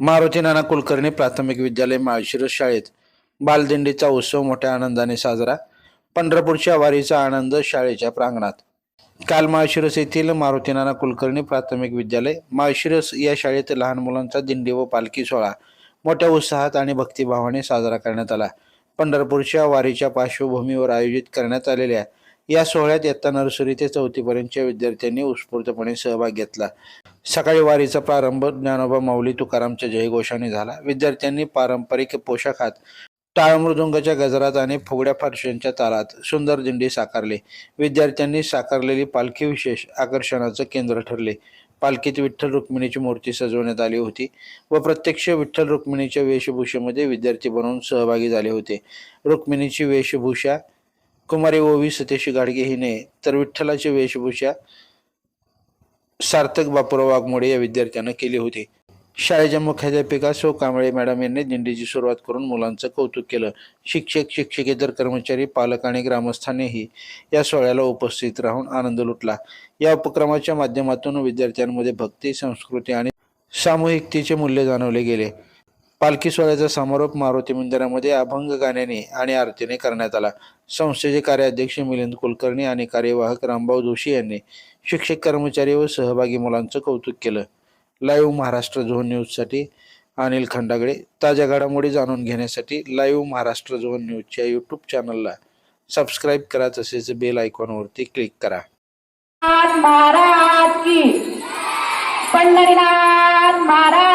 मारुती नाना कुलकर्णी प्राथमिक विद्यालय माळशिरस शाळेत. बालदिंडीचा उत्सव मोठ्या आनंदाने साजरा. पंढरपूरच्या वारीचा आनंद शाळेच्या प्रांगणात. काल माळशिरस येथील मारुती नाना कुलकर्णी प्राथमिक विद्यालय माळशिरस या शाळेत लहान मुलांचा दिंडी व पालखी सोहळा मोठ्या उत्साहात आणि भक्तिभावाने साजरा करण्यात आला. पंढरपूरच्या वारीच्या पार्श्वभूमीवर आयोजित करण्यात आलेल्या या सोहळ्यात इयत्ता नर्सरी ते चौथीपर्यंतच्या विद्यार्थ्यांनी उत्स्फूर्तपणे सहभाग घेतला. सकाळी वारीचा प्रारंभ ज्ञानोबा माऊली तुकारामच्या जयघोषाने झाला. विद्यार्थ्यांनी पारंपरिक पोशाखात टाळ मृदुंगाच्या गजरात आणि फुगड्या फारशांच्या तालात सुंदर दिंडी साकारली. विद्यार्थ्यांनी साकारलेली पालखी विशेष आकर्षणाचं केंद्र ठरले. पालखीत विठ्ठल रुक्मिणीची मूर्ती सजवण्यात आली होती व प्रत्यक्ष विठ्ठल रुक्मिणीच्या वेशभूषेमध्ये विद्यार्थी बनवून सहभागी झाले होते. रुक्मिणीची वेशभूषा कुमारी ओवी सतेशी गाडगे हिने तर विठ्ठलाची वेशभूषा सार्थक बापूराव वाघमोडे या विद्यार्थ्यांना केली होती. शाळेच्या मुख्याध्यापिका सौ कांबळे मॅडम यांनी दिंडीची सुरुवात करून मुलांचं कौतुक केलं. शिक्षक शिक्षकेतर कर्मचारी पालक आणि ग्रामस्थांनीही या सोहळ्याला उपस्थित राहून आनंद लुटला. या उपक्रमाच्या माध्यमातून विद्यार्थ्यांमध्ये भक्ती संस्कृती आणि सामूहिकतेचे मूल्य जाणवले गेले. पालखी सोहळ्याचा समारोप मारुती मंदिरामध्ये अभंग गाण्याने आणि आरतीने करण्यात आला. संस्थेचे कार्याध्यक्ष मिलिंद कुलकर्णी आणि कार्यवाहक रामभाऊ जोशी यांनी शिक्षक कर्मचारी व सहभागी मुलांचं कौतुक केलं. लाईव्ह महाराष्ट्र झोन न्यूजसाठी अनिल खंडागडे. ताज्या घडामोडी जाणून घेण्यासाठी लाईव्ह महाराष्ट्र झोन न्यूजच्या यूट्यूब चॅनलला सबस्क्राईब करा तसेच बेल आयकॉनवरती क्लिक करा. महाराज की. पंढरीनाथ महाराज